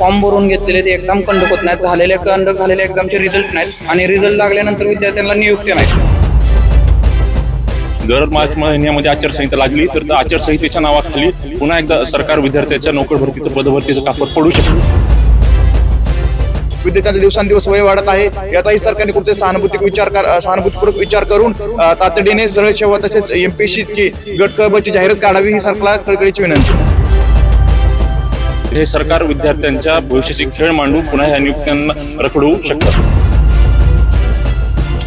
Form भरून घेतलेले ते एक्झाम कंडक्ट होत नाहीत. झालेल्या कंडक्ट झालेल्या एक्झामचे रिझल्ट नाहीत. आणि रिझल्ट लागल्यानंतर विद्यार्थ्यांना नियुक्ती नाहीत. जर मार्च महिन्यामध्ये आचारसंहिता लागली तर त्या आचारसंहितेच्या नावाखाली पुन्हा एकदा सरकार विद्यार्थ्याच्या नोकर भरतीचं पदभरतीचं कापड पडू शकतं. विद्यार्थ्यांचा दिवसांदिवस वय वाढत आहे. याचाही सरकारने कुठे सहानुभूती विचार कर सहानुभूतीपूर्वक विचार करून तातडीने सरळ सेवा तसेच एमपीसीची गट क ब ची जाहिरात काढावी ही सरकारला कळकळीची विनंती. हे सरकार विद्यार्थ्यांच्या भविष्याची खेळ मांडून पुन्हा ह्या नियुक्त्यांना रखडवू शकतात.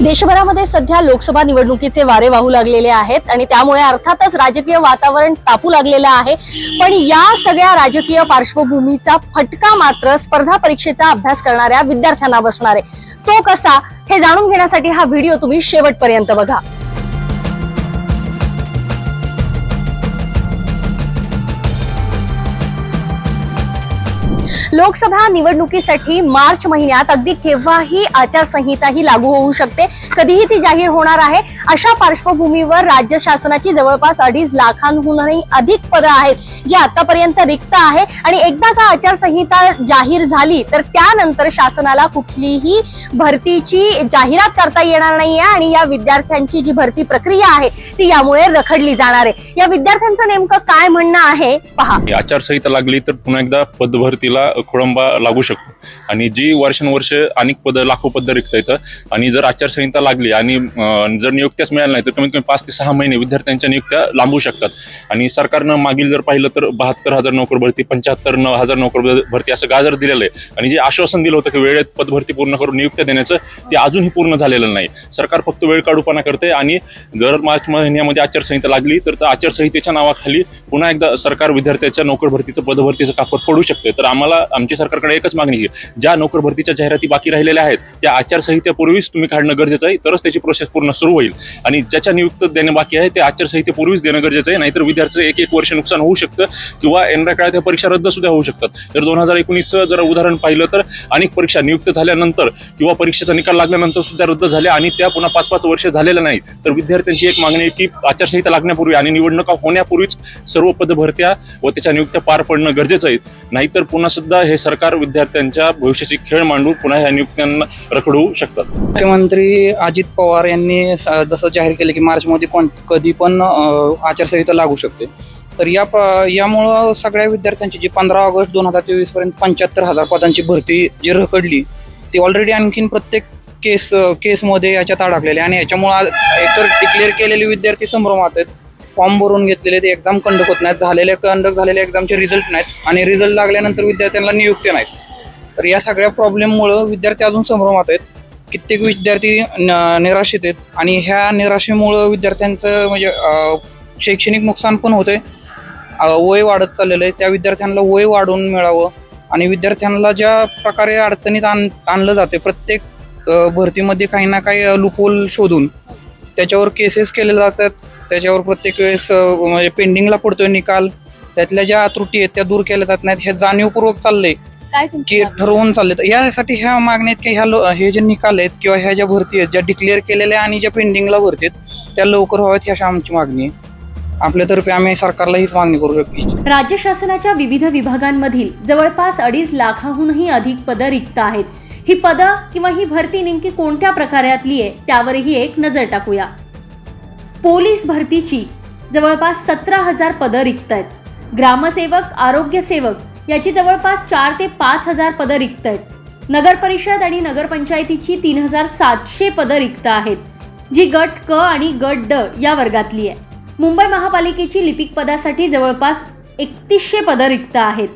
देशभरामध्ये सध्या लोकसभा निवडणुकीचे वारे वाहू लागलेले आहेत आणि त्यामुळे अर्थातच राजकीय वातावरण तापू लागलेलं आहे. पण या सगळ्या राजकीय पार्श्वभूमीचा फटका मात्र स्पर्धा परीक्षेचा अभ्यास करणाऱ्या विद्यार्थ्यांना बसणार आहे. तो कसा हे जाणून घेण्यासाठी हा व्हिडिओ तुम्ही शेवटपर्यंत बघा. लोकसभा निवडणुकीसाठी मार्च महिन्यात अगदी केव्हाही आचारसंहिताही लागू होऊ शकते. कधीही ती जाहीर होणार आहे. अशा पार्श्वभूमीवर राज्य शासनाची जवळपास अडीच लाखांहूनही अधिक पदं आहेत जी आतापर्यंत रिक्त आहे. आणि एकदा का आचारसंहिता जाहीर झाली तर त्यानंतर शासनाला कुठलीही भरतीची जाहिरात करता येणार नाहीये. आणि या विद्यार्थ्यांची जी भरती प्रक्रिया आहे ती यामुळे रखडली जाणार आहे. या विद्यार्थ्यांचं नेमकं काय म्हणणं आहे? पहा. आचारसंहिता लागली तर पुन्हा एकदा पदभरतीला खोळंबा लागू शकतो. आणि जी वर्षानुवर्ष अनेक पद लाखो पद रिक्त येतं आणि जर आचारसंहिता लागली आणि जर नियुक्त्याच मिळाल्या नाही तर कमीत कमी पाच ते सहा महिने विद्यार्थ्यांच्या नियुक्त्या लांबू शकतात. आणि सरकारनं मागील जर पाहिलं तर बहात्तर हजार नोकर भरती पंच्याहत्तर नऊ हजार नोकर भरती असं गाजर दिलेलं आहे. आणि जे आश्वासन दिलं होतं की वेळेत पदभरती पूर्ण करून नियुक्त्या देण्याचं ते अजूनही पूर्ण झालेलं नाही. सरकार फक्त वेळ काढूपणा करते आणि जर मार्च महिन्यामध्ये आचारसंहिता लागली तर त्या आचारसंहितेच्या नावाखाली पुन्हा एकदा सरकार विद्यार्थ्याच्या नोकर भरतीचं पदभरतीचं कापड पडू शकते. तर आम्हाला आमची सरकारकडे एकच मागणी आहे ज्या नोकर भरतीच्या जाहिराती बाकी राहिलेल्या आहेत त्या आचारसंहितेपूर्वीच तुम्ही काढणं गरजेचं आहे तरच त्याची प्रोसेस पूर्ण सुरू होईल. आणि ज्याच्या नियुक्त देणं बाकी आहे ते आचारसंहितेपूर्वीच देणं गरजेचं आहे नाहीतर विद्यार्थ्याचं एक एक वर्ष नुकसान होऊ शकतं किंवा येणाऱ्या काळात त्या परीक्षा रद्द सुद्धा होऊ शकतात. तर दोन हजार एकोणीसचं जर उदाहरण पाहिलं तर अनेक परीक्षा नियुक्त झाल्यानंतर किंवा परीक्षेचा निकाल लागल्यानंतर सुद्धा रद्द झाल्या आणि त्या पुन्हा पाच पाच वर्ष झालेल्या नाही तर विद्यार्थ्यांची एक मागणी आहे की आचारसंहिता लागण्यापूर्वी आणि निवडणुका होण्यापूर्वीच सर्व पदभरत्या व त्याच्या नियुक्त्या पार पडणं गरजेचं आहे. नाहीतर पुन्हा सुद्धा हे सरकार विद्यार्थ्यांच्या भविष्याची खेळ मांडून पुन्हा ह्या नियुक्त्यांना रखडू शकतात. मुख्यमंत्री अजित पवार यांनी जसं जाहीर केलं की मार्चमध्ये कोण कधी पण आचारसंहिता लागू शकते. तर या यामुळं सगळ्या विद्यार्थ्यांची जी पंधरा ऑगस्ट दोन हजार चोवीसपर्यंत पंच्याहत्तर हजार पदांची भरती जी रखडली ती ऑलरेडी आणखीन प्रत्येक केस केसमध्ये याच्यात अडकलेले आणि याच्यामुळं एकतर डिक्लेअर केलेले विद्यार्थी संभ्रमात आहेत. फॉर्म भरून घेतलेले ते एक्झाम कंडक्ट होत नाहीत. झालेल्या कंडक्ट झालेल्या एक्झामचे रिझल्ट नाहीत आणि रिझल्ट लागल्यानंतर विद्यार्थ्यांना नियुक्ती नाहीत. तर या सगळ्या प्रॉब्लेममुळं विद्यार्थी अजून संभ्रमात आहेत. कित्येक विद्यार्थी न- आहेत आणि ह्या निराशेमुळं विद्यार्थ्यांचं म्हणजे शैक्षणिक नुकसान पण होते वय वाढत चाललेलं आहे. त्या विद्यार्थ्यांना वय वाढून मिळावं आणि विद्यार्थ्यांना ज्या प्रकारे अडचणीत आण आणलं जाते प्रत्येक भरतीमध्ये काही ना काही लुपोल शोधून त्याच्यावर केसेस केले जातात. त्याच्यावर प्रत्येक वेळेस म्हणजे पेंडिंगला पडतोय निकाल. त्यातल्या ज्या त्रुटी आहेत त्या दूर केल्या जात नाहीत. हे जाणीवपूर्वक चाललंय. काय की ठरवून चालले तर यासाठी ह्या मागण्या आहेत की ह्या लो- हे जे निकाल आहेत किंवा ह्या ज्या भरती आहेत ज्या डिक्लेअर केलेल्या आणि ज्या पेंडिंगला भरती आहेत त्या लवकर व्हाव्यात ह्या अशी आमची मागणी आहे. आपल्यातर्फे आम्ही सरकारला हीच मागणी करू शकतो. राज्य शासनाच्या विविध विभागांमधील जवळपास अडीच लाखाहूनही अधिक पदं रिक्त आहेत. ही पदं किंवा ही भरती नेमकी कोणत्या प्रकारातली आहे त्यावरही एक नजर टाकूया. पोलीस भरतीची जवळपास सतरा हजार पदं रिक्त आहेत. ग्रामसेवक आरोग्य सेवक याची जवळपास चार ते पाच हजार पदं रिक्त आहेत. नगर परिषद आणि नगरपंचायतीची तीन हजार सातशे पदं रिक्त आहेत जी गट क आणि गट ड या वर्गातली आहे. मुंबई महापालिकेची लिपिक पदासाठी जवळपास एकतीसशे पदं रिक्त आहेत.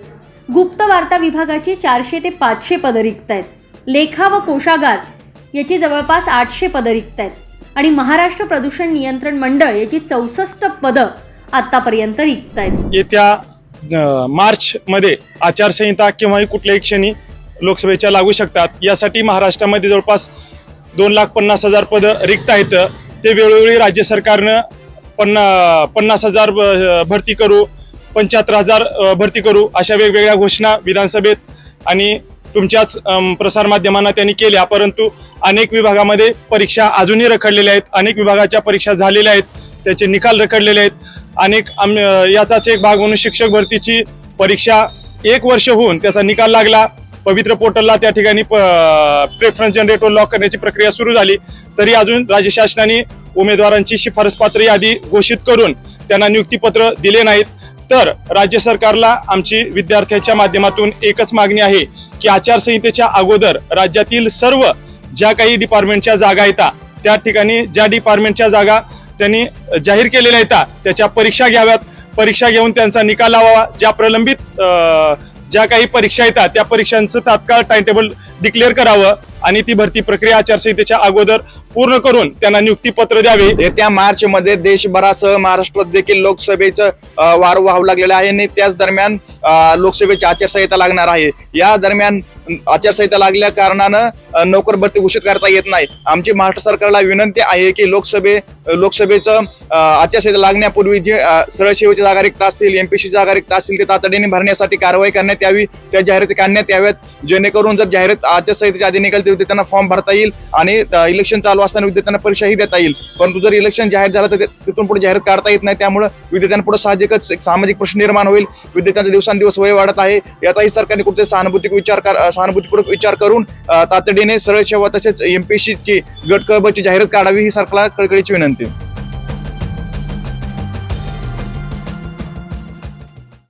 गुप्त वार्ता विभागाची चारशे ते पाचशे पदं रिक्त आहेत. लेखा व कोशागार याची जवळपास आठशे पदं रिक्त आहेत. आणि महाराष्ट्र प्रदूषण नियंत्रण मंडळ याची चौसष्ट पदं आतापर्यंत रिक्त आहेत. येत्या मार्च मार्चमध्ये आचारसंहिता किंवाही कुठल्याही क्षणी लोकसभेच्या लागू शकतात. यासाठी महाराष्ट्रामध्ये जवळपास दोन लाख पन्नास हजार पदं रिक्त आहेत. ते वेळोवेळी राज्य सरकारनं पन्ना पन्नास हजार भरती करू पंच्याहत्तर हजार भरती करू अशा वेगवेगळ्या घोषणा विधानसभेत आणि तुमच्याच प्रसारमाध्यमांना त्यांनी केल्या. परंतु अनेक विभागामध्ये परीक्षा अजूनही रखडलेल्या आहेत. अनेक विभागाच्या परीक्षा झालेल्या आहेत. त्याचे निकाल रखडलेले आहेत. अनेक याचाच एक भाग म्हणून शिक्षक भरतीची परीक्षा एक वर्ष होऊन त्याचा निकाल लागला. पवित्र पोर्टलला त्या ठिकाणी प्रेफरन्स जनरेटर लॉक करण्याची प्रक्रिया सुरू झाली. तरी अजून राज्य शासनाने उमेदवारांची शिफारसपात्र यादी घोषित करून त्यांना नियुक्तीपत्र दिले नाहीत. तर राज्य सरकारला आमची विद्यार्थ्यांच्या माध्यमातून एकच मागणी आहे की आचारसंहितेच्या अगोदर राज्यातील सर्व ज्या काही डिपार्टमेंटच्या जागा येतात त्या ठिकाणी ज्या डिपार्टमेंटच्या जागा त्यांनी जाहीर केलेल्या येतात त्याच्या परीक्षा घ्याव्यात. परीक्षा घेऊन त्यांचा निकाल लावावा. ज्या प्रलंबित ज्या काही परीक्षा येतात त्या परीक्षांचं तात्काळ टाइम टेबल डिक्लेअर करावं आणि ती भरती प्रक्रिया आचारसंहितेच्या अगोदर पूर्ण करून त्यांना नियुक्तीपत्र द्यावे. येत्या मार्च मध्ये देशभरासह महाराष्ट्रात देखील लोकसभेचं वारू वाहू लागलेलं आहे आणि त्याच दरम्यान लोकसभेची आचारसंहिता लागणार आहे. या दरम्यान आचारसंहिता लागल्या कारणानं नोकर भरती घोषित करता येत नाही. आमची महाराष्ट्र सरकारला विनंती आहे की लोकसभे लोकसभेचं आचारसंहिता लागण्यापूर्वी जे सरळ सेवेच्या जागा रिक्त असतील एमपीसी जागा रिक्त असतील ते तातडीने भरण्यासाठी कारवाई करण्यात यावी. त्या जाहिराती काढण्यात याव्यात. जेणेकरून जर जाहिरात आचारसंहितेच्या आधी निघाल तर विद्यार्थ्यांना फॉर्म भरता येईल आणि इलेक्शन चालू असताना विद्यार्थ्यांना परीक्षाही देता येईल. परंतु जर इलेक्शन जाहीर झालं तर ते- तिथून पुढे जाहिरात काढता येत नाही. त्यामुळे विद्यार्थ्यांपुढे साहजिकच एक सामाजिक प्रश्न निर्माण होईल. विद्यार्थ्यांचा दिवसांदिवस वय वाढत आहे. याचाही सरकारने कुठे सहानुभूती विचार कर सहानुभूतीपूर्वक विचार करून तातडीने सरळ सेवा तसेच एमपीसीची गट जाहिरात काढावी ही सरकारला कळकळीची विनंती.